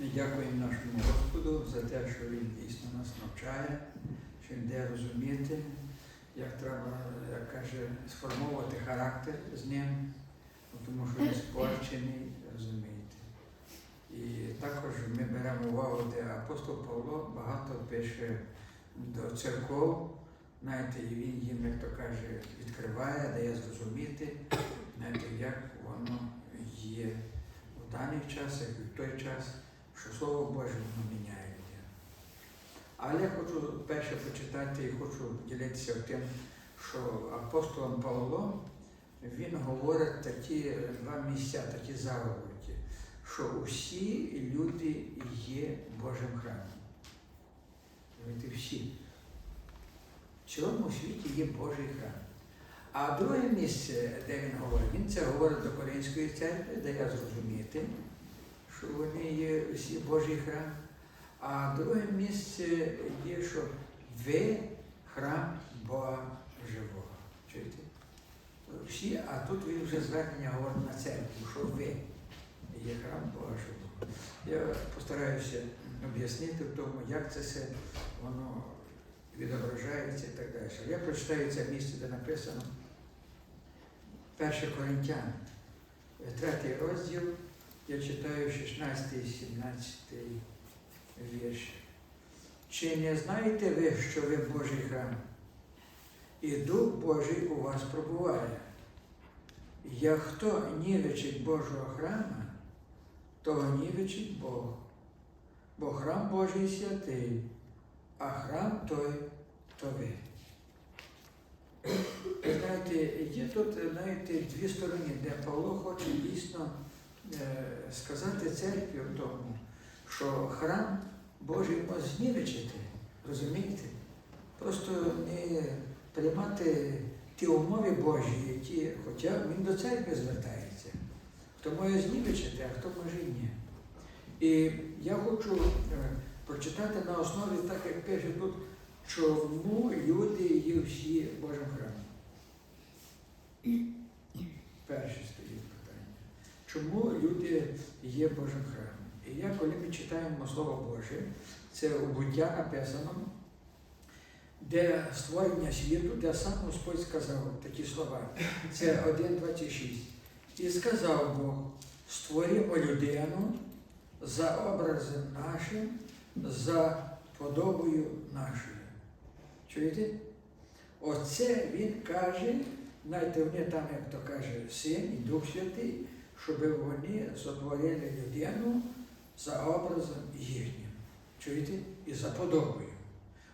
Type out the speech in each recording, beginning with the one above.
Ми дякуємо нашому Господу за те, що Він дійсно нас навчає, що Він дає розуміти, як треба, як каже, сформовувати характер з ним, ну, тому що він спорчений, розумієте. І також ми беремо увагу, де апостол Павло багато пише до церков, знаєте, і він їм, як то каже, відкриває, дає зрозуміти, знаєте, як воно є в даний час, як і в той час що Слово Боже воно міняє людей. Але я хочу перше почитати і хочу ділитися тим, що апостолом Павло він говорить такі два місця, такі заголовки, що усі люди є Божим храмом. Всі. В цілому світі є Божий храм. А друге місце, де він говорить, він це говорить до Коринської церкви, я зрозуміти, що вони є всі Божий храм. А друге місце є, що ви храм Бога живого. Чуєте? Всі, а тут він вже звернення говорить на церкву, що ви є храм Бога живого. Я постараюся об'яснити в тому, як це все воно відображається і так далі. Я прочитаю це місце, де написано 1 Коринтян, третій розділ. Я читаю 16 і 17 вірш. Чи не знаєте ви, що ви Божий храм? І Дух Божий у вас пробуває. Як хто нівечить Божого храма, того нівечить Бог. Бо храм Божий святий, а храм той то ви. Знаєте, є тут, знаєте, дві сторони, де Павло хоче дійсно е, сказати церкві в тому, що храм Божий може знівечити, розумієте? Просто не приймати ті умови Божі, які, хоча він до церкви звертається. Хто може знівечити, а хто може ні. І я хочу е, прочитати на основі, так як пише тут, чому люди є всі Божим храмом. Перше стоїть питання. Чому люди є Божим храмом? І я, коли ми читаємо Слово Боже, це у буття написано, де створення світу, де сам Господь сказав такі слова. Це 1.26. І сказав Бог, створимо людину за образом нашим, за подобою нашою. Чуєте? Оце він каже, знаєте, вони там, як то каже, Син і Дух Святий, щоб вони сотворили людину за образом їхнім. Чуєте? І за подобою.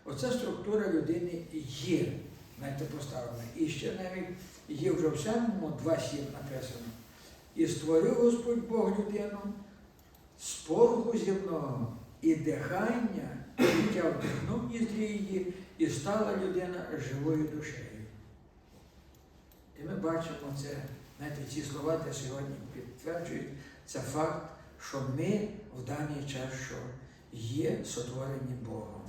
Оця структура людини є, знаєте, поставлена. І ще навіть є вже в самому 2.7 написано. І створив Господь Бог людину з пороху земного і дихання, життя вдихнув ніздрі її, і стала людина живою душею. І ми бачимо це, знаєте, ці слова, де сьогодні підтверджують це факт, що ми в даний час що є сотворені Богом.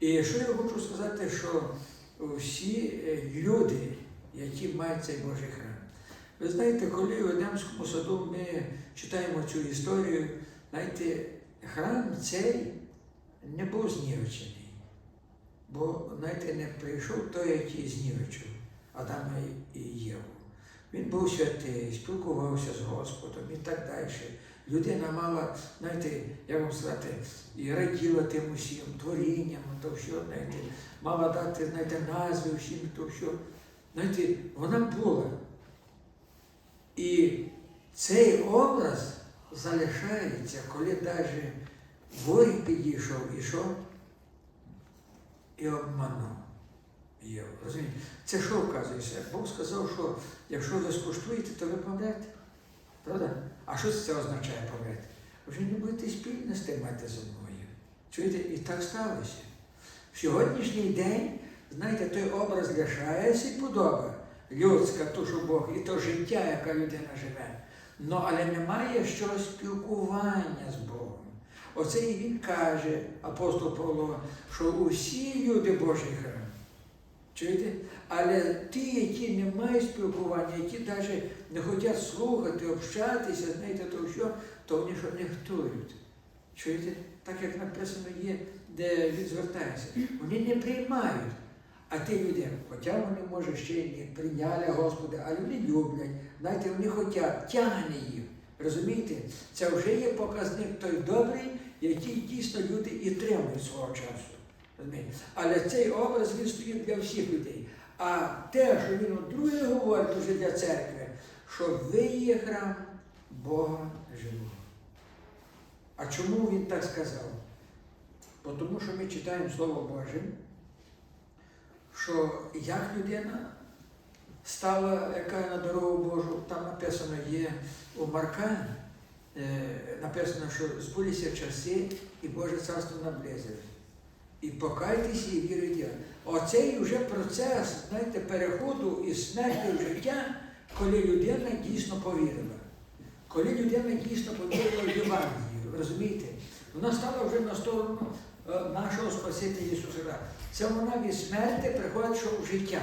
І що я хочу сказати, що всі люди, які мають цей Божий храм. Ви знаєте, коли в Едемському саду ми читаємо цю історію, знаєте, храм цей не був знівечений. Бо, знаєте, не прийшов той, який знівечив Адама і Єву. Він був святий, спілкувався з Господом і так далі. Людина мала, знаєте, як вам сказати, і раділа тим усім, творінням, то все, знаєте, мала дати, знаєте, назви всім, то все. Знаєте, вона була. І цей образ залишається, коли навіть ворог підійшов і що? І обманув Єву. Це що вказується? Бог сказав, що якщо ви скуштуєте, то ви помрете. Правда? А що це означає помрете? Вже не будете спільності мати зі мною. Чуєте? І так сталося. В сьогоднішній день, знаєте, той образ лишається і подоба людська, то, що Бог, і то життя, яка людина живе. Ну, але немає щось спілкування з Богом. Оце і він каже, апостол Павло, що усі люди Божий храм. Чуєте? Але ті, які не мають спілкування, які навіть не хочуть слухати, общатися, знаєте, то що, то вони що нехтують. Чуєте? Так як написано є, де він звертається. Вони не приймають. А ті люди, хоча вони, може, ще не прийняли Господа, але вони люблять, знаєте, вони хочуть, тягне їх. Розумієте? Це вже є показник той добрий, який дійсно люди і тримують свого часу. Розумієте? Але цей образ він стоїть для всіх людей. А те, що він друге говорить вже для церкви, що ви є храм Бога живого. А чому він так сказав? Бо Тому що ми читаємо Слово Боже, що як людина стала, яка на дорогу Божу, там написано є у Марка, е, написано, що збулися часи і Боже царство наблизилось. І покайтеся і віруйте. Оцей вже процес, знаєте, переходу із смерті в життя, коли людина дійсно повірила. Коли людина дійсно повірила в Євангелію, розумієте? Вона стала вже на сторону е, нашого Спасителя Ісуса. Це вона від смерті приходить що в життя.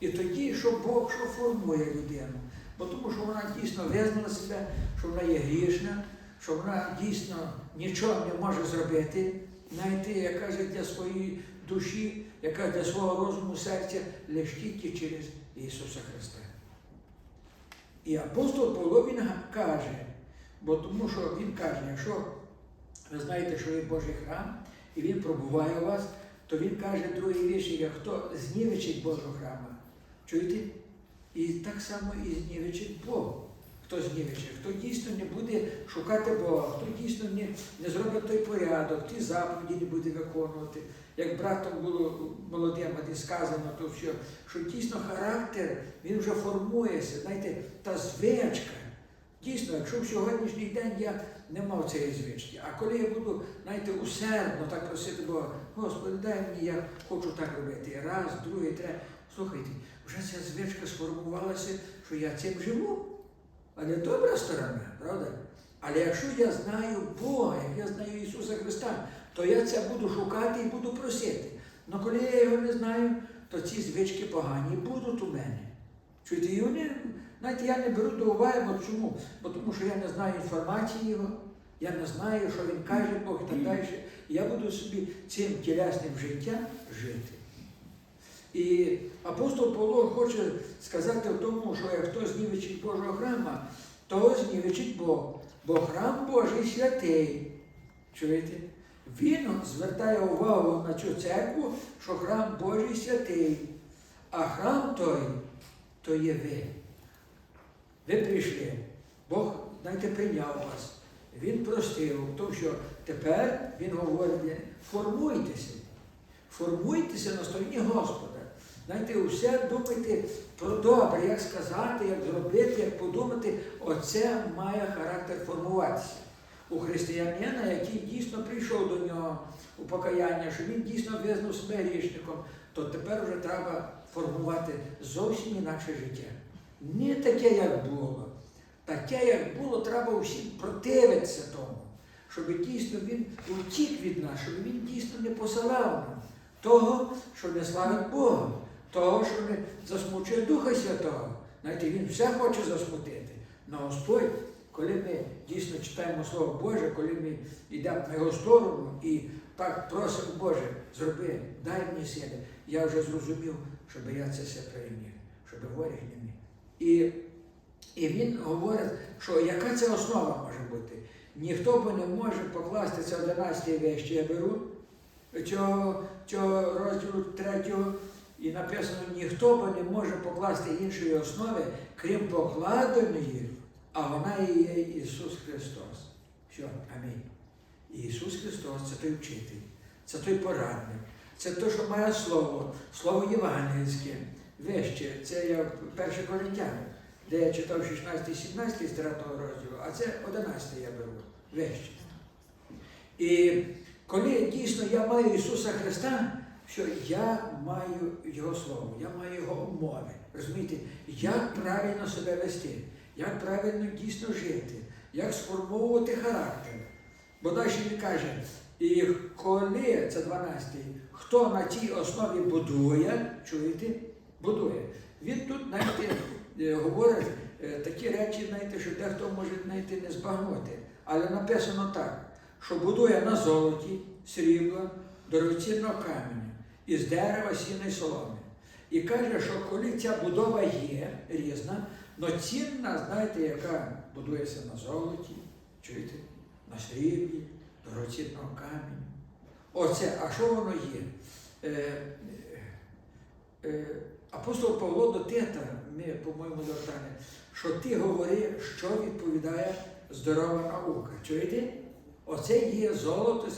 І тоді, що Бог що формує людину. Бо тому що вона дійсно визнала себе, що вона є грішна, що вона дійсно нічого не може зробити, знайти, як каже, для своєї душі, яка для свого розуму серця лише тільки через Ісуса Христа. І апостол Павло він каже, бо тому що він каже, якщо ви знаєте, що є Божий храм, і він пробуває у вас, то він каже другий вірш, як хто знівечить Божого храма. Чуєте? І так само і знівечить Бог. Хто знівечить, хто дійсно не буде шукати Бога, хто дійсно не, не зробить той порядок, ті заповіді не буде виконувати. Як братом було молодим і сказано, то що, що дійсно характер він вже формується, знаєте, та звичка. Дійсно, якщо в сьогоднішній день я не мав цієї звички, а коли я буду, знаєте, усердно так просити Бога, Господи, дай мені, я хочу так робити. Раз, другий, третій. Слухайте, вже ця звичка сформувалася, що я цим живу. Але добра сторона, правда? Але якщо я знаю Бога, як я знаю Ісуса Христа, то я це буду шукати і буду просити. Але коли я його не знаю, то ці звички погані будуть у мене. Чуєте, і вони, знаєте, я не беру до уваги, бо чому? Бо тому що я не знаю інформації його, я не знаю, що він каже Бог і так далі. Я буду собі цим тілесним життям жити. І апостол Павло хоче сказати в тому, що як хто знівечить Божого храма, то знівечить Бог. Бо храм Божий святий. Чуєте? Він звертає увагу на цю церкву, що храм Божий святий. А храм той, то є ви. Ви прийшли. Бог, знаєте, прийняв вас. Він простив, тому що тепер Він говорить, формуйтеся. Формуйтеся на стороні Господа. Знаєте, усе думайте про добре, як сказати, як зробити, як подумати, оце має характер формуватися. У християнина, який дійсно прийшов до нього у покаяння, що він дійсно визнав себе грішником, то тепер вже треба формувати зовсім інакше життя. Не таке, як було. Таке, як було, треба усім противитися тому, щоб дійсно він утік від нас, щоб він дійсно не посилав того, що не славить Бога, того, що не засмучує Духа Святого. Знаєте, він все хоче засмутити. Но Господь, коли ми дійсно читаємо Слово Боже, коли ми йдемо на його сторону і так просимо, Боже, зроби, дай мені сили, я вже зрозумів, щоб я це все прийняв, щоб ворог не міг. І, і він говорить, що яка це основа може бути? Ніхто бо не може покласти це 11 вещі, я беру цього, цього розділу третього, і написано, ніхто бо не може покласти іншої основи, крім покладеної, а вона і є Ісус Христос. Все, амінь. Ісус Христос це той вчитель, це той порадник, це той, що має слово, слово євангельське, вище, це я перше Коринтяни, де я читав 16-17 з 3 розділу, а це 11 я беру, вище. І коли дійсно я маю Ісуса Христа, що я маю Його Слово, я маю Його умови. Розумієте, як правильно себе вести, як правильно дійсно жити, як сформовувати характер. Бо далі він каже, І коли, це 12-й, хто на цій основі будує, чуєте, будує. Він тут, знаєте, е, говорить е, такі речі, знаєте, що дехто може знаєте, не збагнути. Але написано так, що будує на золоті, срібла, дорогоцінного каменя, із дерева, сіна і соломи. І каже, що коли ця будова є різна, но цінна, знаєте, яка будується на золоті, чуєте, на сріблі, дорогоцінного каменю. Оце, а що воно є? Е, е, е, апостол Павло до Тета, ми, по-моєму, звертали, що ти говори, що відповідає здорова наука. Чуєте? Оце є золото.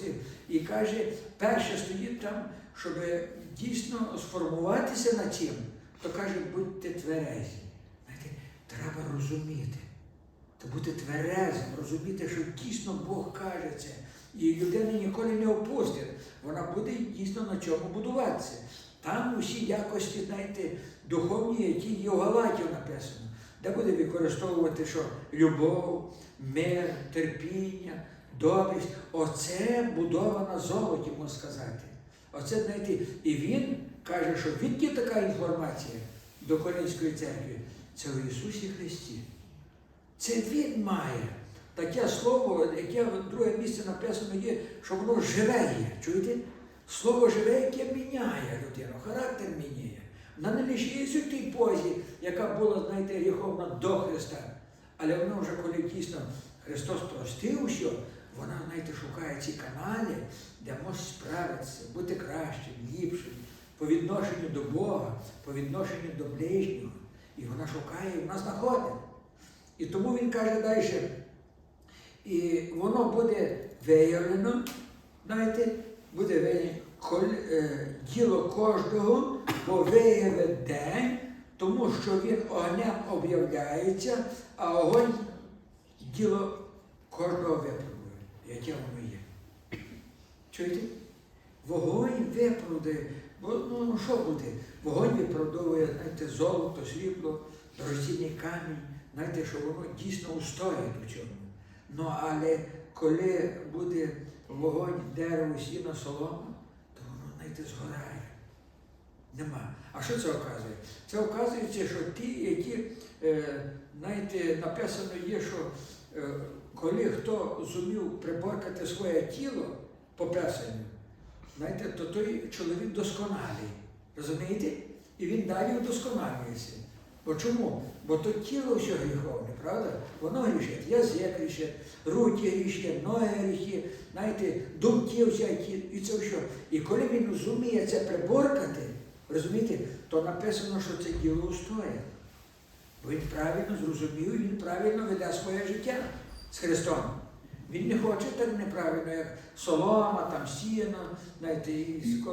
І каже, перше стоїть там, щоб дійсно сформуватися над цим, то каже, будьте тверезі. Знаєте, треба розуміти. То бути тверезим, розуміти, що дійсно Бог каже це. І людина ніколи не опустить. Вона буде дійсно на чому будуватися. Там усі якості, знаєте, духовні, які є в Галатів написано, де буде використовувати що любов, мир, терпіння, добрість. Оце будова на золоті, можна сказати. Оце, знаєте, і він каже, що відки така інформація до Коринської церкви? Це в Ісусі Христі. Це Він має таке слово, яке в друге місце написано є, що воно живе є. Чуєте? Слово живе, яке міняє людину, характер міняє. Вона не лишається в тій позі, яка була, знаєте, гріховна до Христа. Але вона вже, коли дійсно Христос простив, що вона, знаєте, шукає ці канали, де може справитися, бути кращим, ліпшим, по відношенню до Бога, по відношенню до ближнього. І вона шукає, і вона знаходить. І тому він каже далі, і воно буде виявлено, знаєте, буде виявлено е, діло кожного, бо виявить день, тому що він огнем об'являється, а огонь діло кожного випробує, яке воно є. Чуєте? Вогонь виправдає. Ну, ну, що буде? Вогонь виправдовує, знаєте, золото, срібло, дорогоцінний камінь, знаєте, що воно дійсно устоїть у цьому. Ну, але коли буде вогонь, дерево, сіно, солома, то воно, знаєте, згорає. Нема. А що це оказує? Це оказується, що ті, які, е, знаєте, написано є, що е, коли хто зумів приборкати своє тіло по писанню, знаєте, то той чоловік досконалий. Розумієте? І він далі удосконалюється. Бо чому? Бо то тіло все гріховне, правда? Воно грішить, язик грішить, руки грішить, ноги грішить, знаєте, думки всякі і це все. І коли він зуміє це приборкати, розумієте, то написано, що це діло устоє. Бо він правильно зрозумів, він правильно веде своє життя з Христом. Він не хоче так неправильно, як солома, там сіно, знаєте, і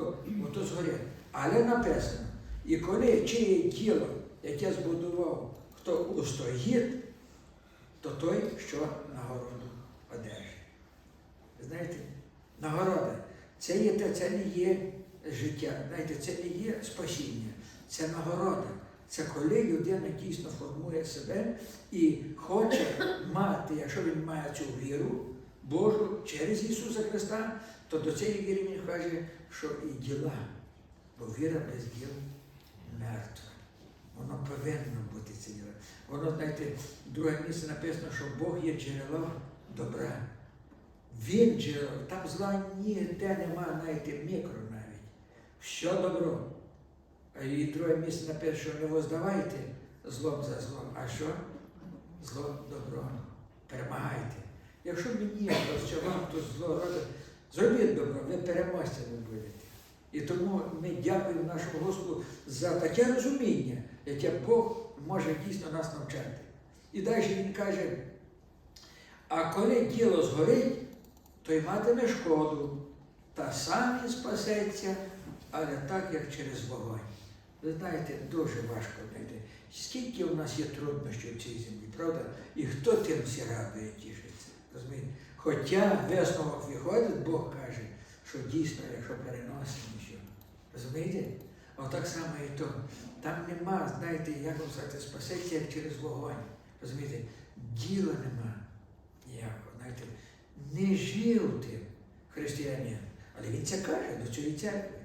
ото згорять. Але написано, і коли чиє діло, яке збудував, хто устоїть, то той, що нагороду одержить. Знаєте, нагорода це, є, це не є життя, знаєте, це не є спасіння, це нагорода. Це коли людина дійсно формує себе і хоче мати, якщо він має цю віру Божу через Ісуса Христа, то до цієї віри він каже, що і діла, бо віра без діл мертва. Воно повинно бути це діло. Воно, знаєте, друге місце написано, що Бог є джерело добра. Він джерело, там зла ніде нема, знаєте, мікро навіть. Що добро. І друге місце написано, що не воздавайте злом за злом, а що? Зло добро. Перемагайте. Якщо мені або що вам то зло робить, зробіть добро, ви переможцями будете. І тому ми дякуємо нашому Господу за таке розуміння, яке Бог може дійсно нас навчати. І далі він каже, а коли діло згорить, то й матиме шкоду, та сам він спасеться, але так, як через вогонь. Ви знаєте, дуже важко знайти. Скільки у нас є труднощів в цій землі, правда? І хто тим всі радує, тішиться. Розумієте? Хоча висновок виходить, Бог каже, що дійсно, якщо переносимо, що. Розумієте? Отак само і то. Там нема, знаєте, як вам сказати, спасеться як через вогонь. Розумієте? Діла нема ніякого. Знаєте, не жив тим. християнин. Але він це каже до цієї церкви.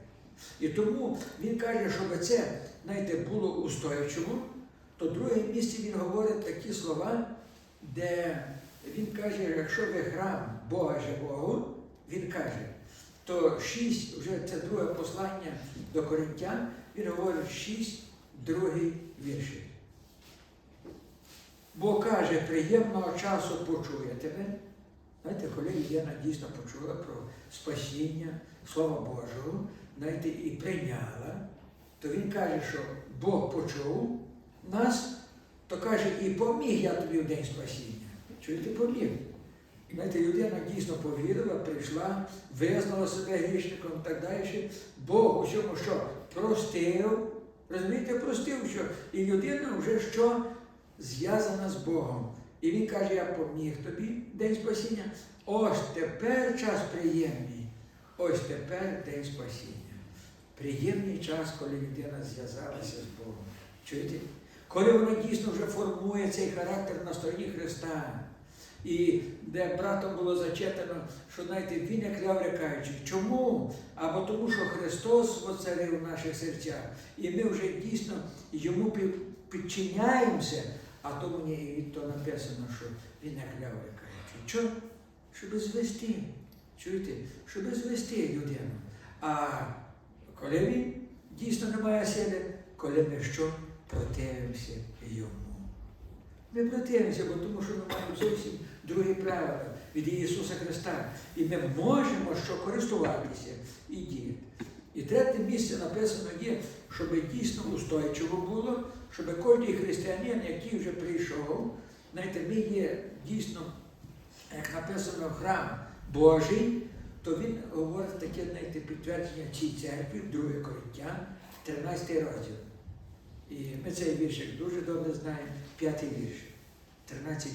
І тому він каже, щоб це, знаєте, було устойчиво, то в друге місці він говорить такі слова, де він каже, якщо ви храм Бога живого, він каже, то шість, вже це друге послання до Коринтян, він говорить шість, другий вірші. Бо каже, приємного часу почуєте ви. Знаєте, коли людина дійсно почула про спасіння Слова Божого, знаєте, і прийняла, то він каже, що Бог почув нас, то каже, і поміг я тобі в день спасіння. Чуєте, поміг. Знаєте, людина дійсно повірила, прийшла, визнала себе грішником і так далі. Бог у всьому що простив, розумієте, простив, що і людина вже що зв'язана з Богом. І він каже, я поміг тобі день спасіння. Ось тепер час приємний. Ось тепер день спасіння. Приємний час, коли людина зв'язалася з Богом. Чуєте? Коли вона дійсно вже формує цей характер на стороні Христа. І де братом було зачитано, що знаєте, він як лаврикаючий. Чому? Або тому, що Христос воцарив в наших серцях, і ми вже дійсно йому підчиняємося, а тому не і то написано, що він як лаврикаючий. Чому? Щоб звести. Чуєте? Щоб звести людину. А коли він дійсно не має сили, коли ми що противимося йому. Ми противимося, бо тому що ми маємо зовсім другі правила від Ісуса Христа. І ми можемо що користуватися і діяти. І третє місце написано є, щоб дійсно устойчиво було, щоб кожен християнин, який вже прийшов, знаєте, ми є дійсно, як написано, храм Божий, то він говорить таке, знаєте, підтвердження цій церкві, 2 Коринтян, 13 розділ. І ми цей віршик дуже добре знаємо, п'ятий вірш, 13.5.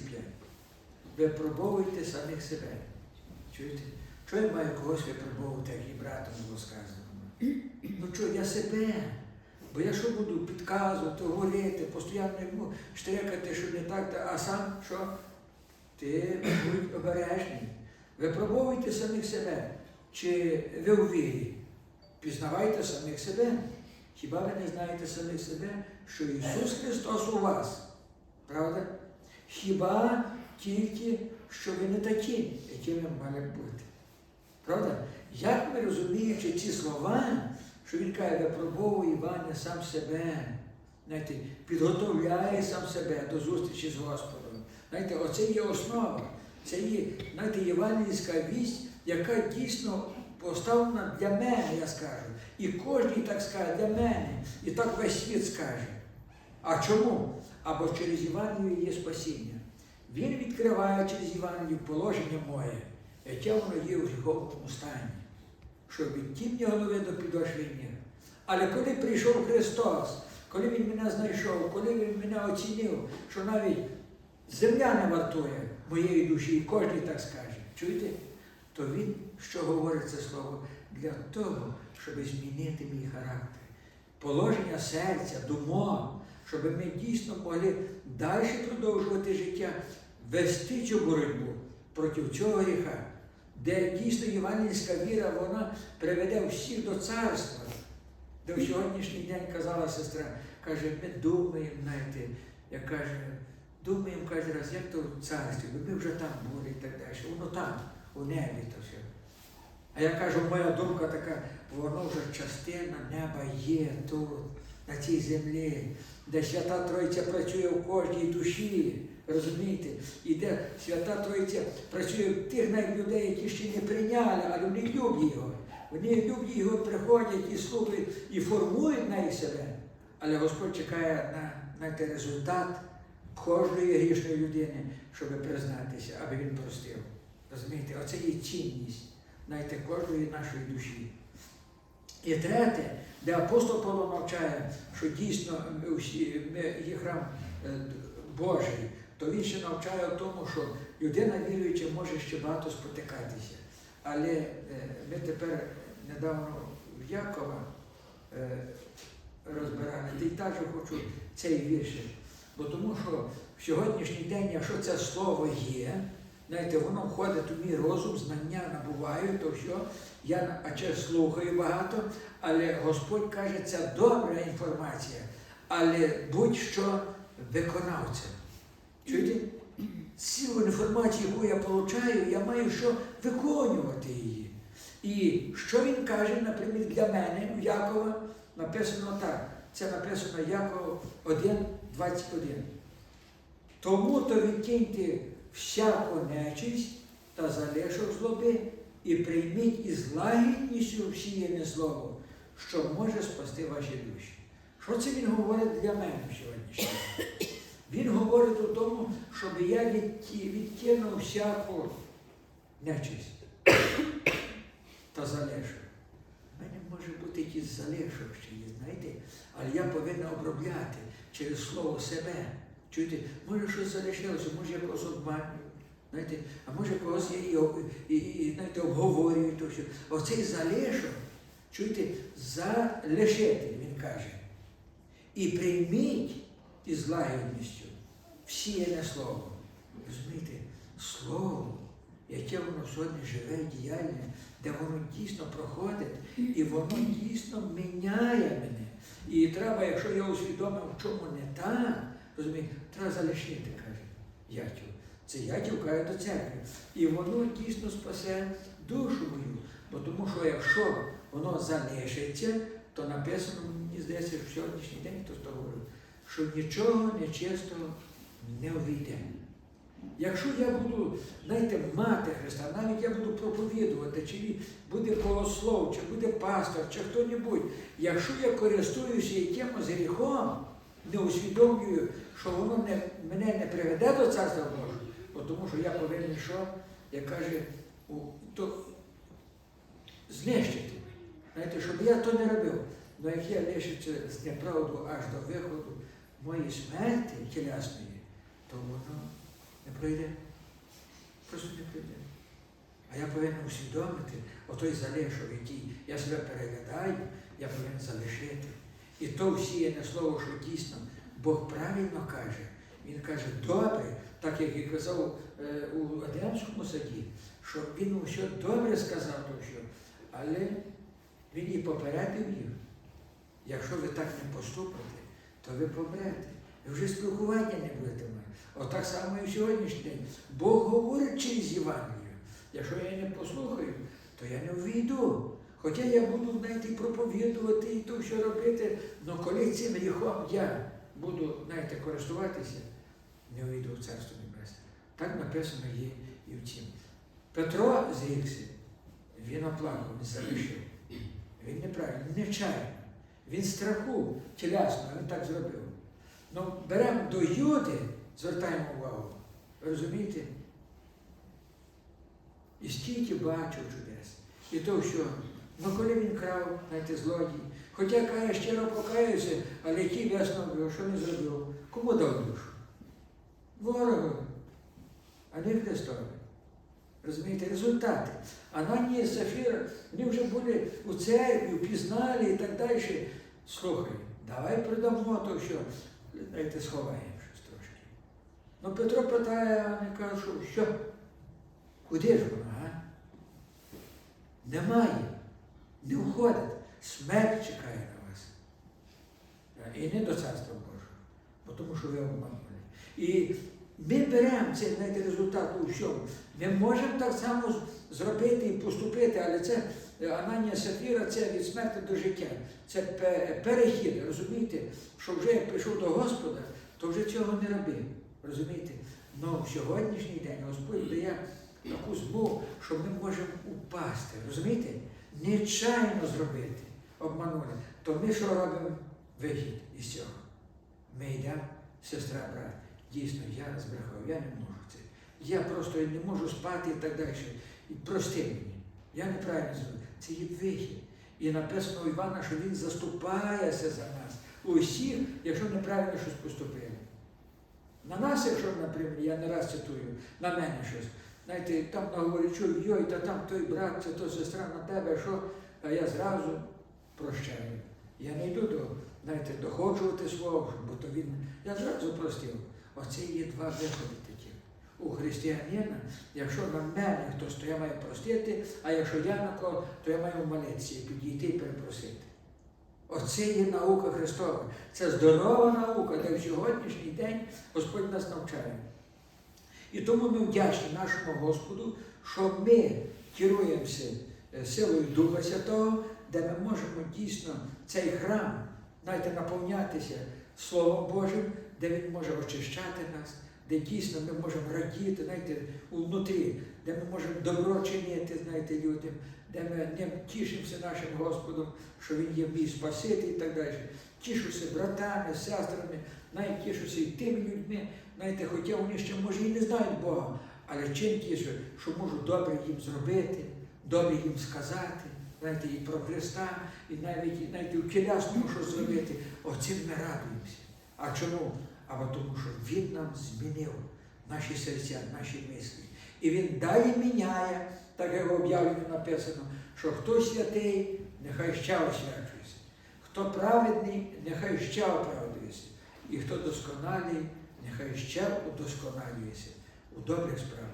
Випробовуйте самих себе. Чуєте? Що я маю когось випробовувати, як і братом було сказано? Ну що, я себе. Бо я що буду підказувати, говорити, постійно йому штрикати, що не так, а сам що? Ти будь обережний. Випробовуйте самих себе. Чи ви у вірі? Пізнавайте самих себе. Хіба ви не знаєте самих себе, що Ісус Христос у вас? Правда? Хіба тільки, що ви не такі, які ви мали бути? Правда? Як ми розуміючи ці слова, що він каже, випробовує Івана сам себе, знаєте, підготовляє сам себе до зустрічі з Господом. Знаєте, оце є основа. Це є, знаєте, євангельська вість, яка дійсно поставлена для мене, я скажу. І кожен так скаже, для мене. І так весь світ скаже. А чому? Або через Євангелію є спасіння. Він відкриває через Євангелію положення моє, яке воно є у гріховному стані, що від тімні голови до підошви ніг. Але коли прийшов Христос, коли Він мене знайшов, коли Він мене оцінив, що навіть земля не вартує моєї душі, і кожен так скаже, чуєте? То він що говорить це слово? Для того, щоб змінити мій характер. Положення серця, думок, щоб ми дійсно могли далі продовжувати життя, вести цю боротьбу проти цього гріха, де дійсно євангельська віра вона приведе всіх до царства. В сьогоднішній день казала сестра, каже, ми думаємо, знаєте, як каже, думаємо кожен раз, як то в царстві, бо ми вже там були і так далі. Воно там, у небі то все. А я кажу, моя думка така, воно вже частина неба є тут, на цій землі, де Свята Тройця працює в кожній душі, розумієте? І де Свята Тройця працює в тих навіть людей, які ще не прийняли, але вони люблять його. Вони люблять його, приходять і слухають, і формують навіть себе. Але Господь чекає на, на той результат кожної грішної людини, щоб признатися, аби він простив. Розумієте, оце є цінність знаєте, кожної нашої душі. І третє, де апостол Павло навчає, що дійсно ми всі ми є храм е, Божий, то він ще навчає в тому, що людина віруюча може ще багато спотикатися. Але е, ми тепер недавно в Якова е, розбирали, та й також хочу цей віршик. Бо тому що в сьогоднішній день, якщо це слово є, знаєте, воно входить у мій розум, знання набуваю, то що я на- а чи слухаю багато, але Господь каже, це добра інформація, але будь-що виконавцем. Чуєте? Цю інформацію, яку я отримую, я маю що виконувати її. І що він каже, наприклад, для мене, у Якова, написано так. Це написано Якова 1, 21. Тому то відкиньте всяку нечисть та залишок злоби і прийміть із лагідністю всіяне слово, що може спасти ваші душі. Що це він говорить для мене сьогодні? Він говорить у тому, щоб я відкинув всяку нечисть та залишок. Мене може бути якийсь залишок ще знаєте, але я повинен обробляти через слово себе. Чуєте, може щось залишилося, може я когось обманюю. Знаєте, а може когось я і, і, і, знаєте, обговорюю то що. Оцей залишок, чуєте, залишити, він каже. І прийміть із лагідністю всіяне слово. Розумієте, слово, яке воно сьогодні живе, діяльне, де воно дійсно проходить, і воно дійсно міняє мене. І треба, якщо я усвідомив, в чому не так, розумієте, треба залишити, каже Ятів. Це Ятів каже до церкви. І воно дійсно спасе душу мою. Бо тому що якщо воно залишиться, то написано, мені здається, в сьогоднішній день хтось то говорив, що нічого нечистого не увійде. Якщо я буду, знаєте, мати Христа, навіть я буду проповідувати, чи буде богослов, чи буде пастор, чи хто-небудь, якщо я користуюся якимось гріхом, не усвідомлюю, що воно не, мене не приведе до Царства Божого, бо тому що я повинен що, як каже, у, то знищити. Знаєте, щоб я то не робив. Ну як я лишиться з неправду аж до виходу моєї смерті тілесної, то воно пройде. Просто не пройде. А я повинен усвідомити отой залишок, який я себе переглядаю, я повинен залишити. І то всіяне слово, що дійсно Бог правильно каже. Він каже, добре, так як і казав е, у Адемському саді, що він усе добре сказав, то що, але він і попередив їх. Якщо ви так не поступите, то ви помрете. Ви вже спілкування не будете мати. Отак само і в сьогоднішній день. Бог говорить через Євангелію. Якщо я не послухаю, то я не увійду. Хоча я буду знаєте, проповідувати і то, що робити, але коли цим гріхом я буду знаєте, користуватися, не увійду в Царство Небесне. Так написано є і в цім. Петро зрікся, він оплакав, він залишив. Він неправильно, нечайно. Він страху тілясно, він так зробив. Ну, беремо до Юди, звертаємо увагу. Розумієте? І стільки бачив чудес. І то, що, ну коли він крав, знаєте, злодій, хоча каже, щиро покаюся, але який висновок, що не зробив? Кому дав душу? Ворогу, а не Христові. Розумієте, результати. Ананія і Сафіра, вони вже були у церкві, впізнали і так далі. Слухай, давай придамо то, що знаєте, сховаємо. Ну Петро питає, вони кажуть, що що? Куди ж воно, а? Немає, не входить. Смерть чекає на вас. І не до Царства Божого, бо тому що ви обманули. І ми беремо цей знаєте, результат у всьому. Ми можемо так само зробити і поступити, але це е, Ананія Сафіра це від смерті до життя. Це перехід, розумієте, що вже як прийшов до Господа, то вже цього не робив. Розумієте? Ну в сьогоднішній день Господь дає таку змогу, що ми можемо упасти. Розумієте? Нечайно зробити, обманули. То ми що робимо? Вихід із цього. Ми йдемо, сестра, брат. Дійсно, я збрехав, я не можу це. Я просто не можу спати і так далі. І прости мені. Я неправильно зробив. Це є вихід. І написано у Івана, що він заступається за нас. Усіх, якщо неправильно щось поступили. На нас, якщо, наприклад, я не раз цитую, на мене щось. Знаєте, там чую, йой, та там той брат, це то сестра на тебе, що, а я зразу прощаю. Я не йду до, знаєте, доходжувати свого, бо то він. Я зразу простив. Оце є два виходи такі. у християнина, якщо на мене хтось, то я маю простити, а якщо я на кого, то я маю молитися підійти і перепросити. Оце є наука Христова. Це здорова наука, де в сьогоднішній день Господь нас навчає. І тому ми вдячні нашому Господу, що ми керуємося е, силою Духа Святого, де ми можемо дійсно цей храм, знаєте, наповнятися Словом Божим, де Він може очищати нас, де дійсно ми можемо радіти, знаєте, внутрі, де ми можемо добро чинити, знаєте, людям, де ми ним тішимося нашим Господом, що Він є мій Спаситель і так далі. Тішуся братами, сестрами, навіть тішуся і тими людьми, знаєте, хоча вони ще може і не знають Бога, але чим тішу, що можу добре їм зробити, добре їм сказати, знаєте, і про Христа, і навіть навіть у тілясному що зробити. Оцим ми радуємося. А чому? А тому, що Він нам змінив наші серця, наші мислі. І Він далі міняє, так як в написано, що хто святий, нехай ще освячується. Хто праведний, нехай ще оправдується. І хто досконалий, нехай ще удосконалюється у добрих справах.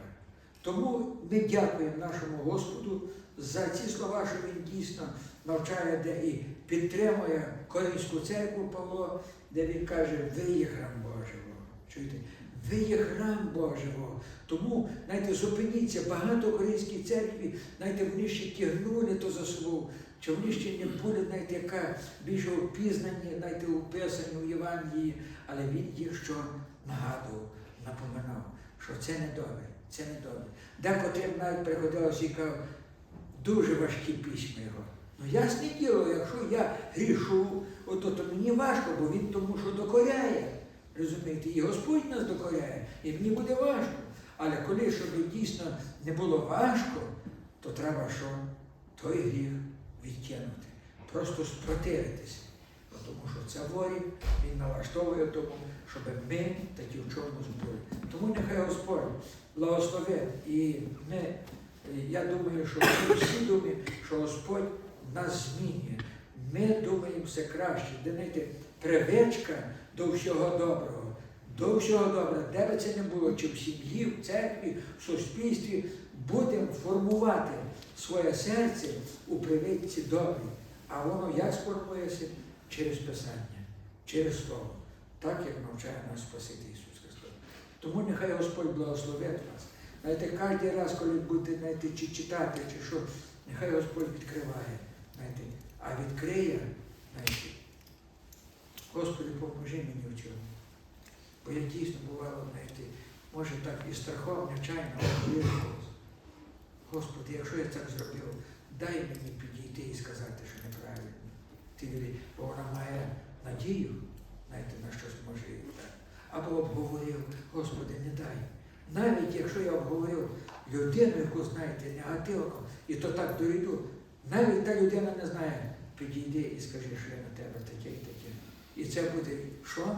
Тому ми дякуємо нашому Господу за ці слова, що Він дійсно навчає, де і підтримує Коринську церкву Павло, де він каже, ви є храм. Чуєте? Ви є храм Божого. Тому, знаєте, зупиніться, багато українській церкві, знаєте, вони ще тягнули то за чи вони ще не були, знаєте, яка більше опізнані, знаєте, у Писанні, у Євангелії, але він їх що нагадував, напоминав, що це не добре, це не добре. Декотрим навіть приходилося і казав, дуже важкі письма його. Ну, ясне діло, якщо я грішу, то мені важко, бо він тому, що докоряє. Розумієте, і Господь нас докоряє, і мені буде важко. Але коли щоб дійсно не було важко, то треба що? Той гріх відкинути. Просто спротивитися. Тому що це воріг, він налаштовує тому, щоб ми такі в чомусь були. Тому нехай Господь благословить. І ми, я думаю, що ми всі думаємо, що Господь нас змінює. Ми думаємо все краще, де знаєте, привичка до всього доброго. До всього доброго, де би це не було, чи в сім'ї, в церкві, в суспільстві, будемо формувати своє серце у привичці добрій. А воно як сформується? Через Писання, через Слово, так як навчає нас Спаситель Ісус Христос. Тому нехай Господь благословить вас. Знаєте, кожен раз, коли будете знаєте, чи читати, чи що, нехай Господь відкриває. Знаєте, а відкриє, знаєте, Господи, поможи мені в цьому. Бо я дійсно бувало, знаєте, може так і страхом, нечайно, вирішилось. Господи, якщо я так зробив, дай мені підійти і сказати, що неправильно. Ти вірі, бо вона має надію, знаєте, на щось може так. Або обговорив, Господи, не дай. Навіть якщо я обговорив людину, яку знаєте, негативно, і то так дойду, навіть та людина не знає, підійди і скажи, що я на тебе таке таке. І це буде що?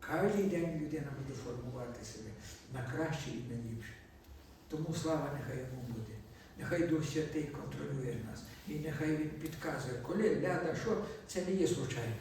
Кожен день людина буде формувати себе на краще і на ліпше. Тому слава нехай йому буде. Нехай Дух Святий контролює нас. І нехай Він підказує, коли ляда, що це не є случайно.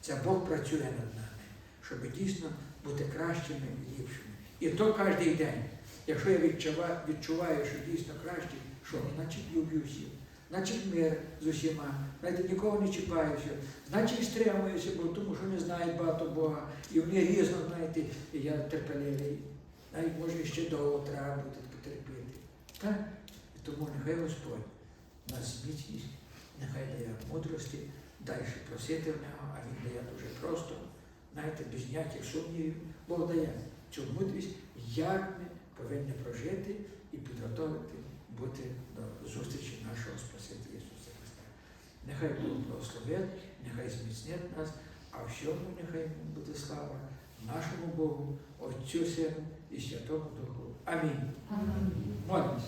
Це Бог працює над нами, щоб дійсно бути кращими і ліпшими. І то кожен день. Якщо я відчуваю, що дійсно краще, що значить люблю всіх. Значить мир з усіма, знаєте, нікого не чіпаюся, значить стримуюся, бо тому що не знають багато Бога. І вони різно, знаєте, я терпеливий. Навіть може ще довго треба буде потерпіти. Так? І тому нехай Господь нас зміцність, нехай дає мудрості, далі просити в нього, а він дає дуже просто, знаєте, без ніяких сумнівів, Бог дає цю мудрість, як ми повинні прожити і підготовити бути до зустрічі нашого Спасителя Ісуса Христа. Нехай Бог благословить, нехай зміцнить нас, а всьому нехай буде слава нашому Богу, Отцю Сину і Святому Духу. Амінь. Молимося.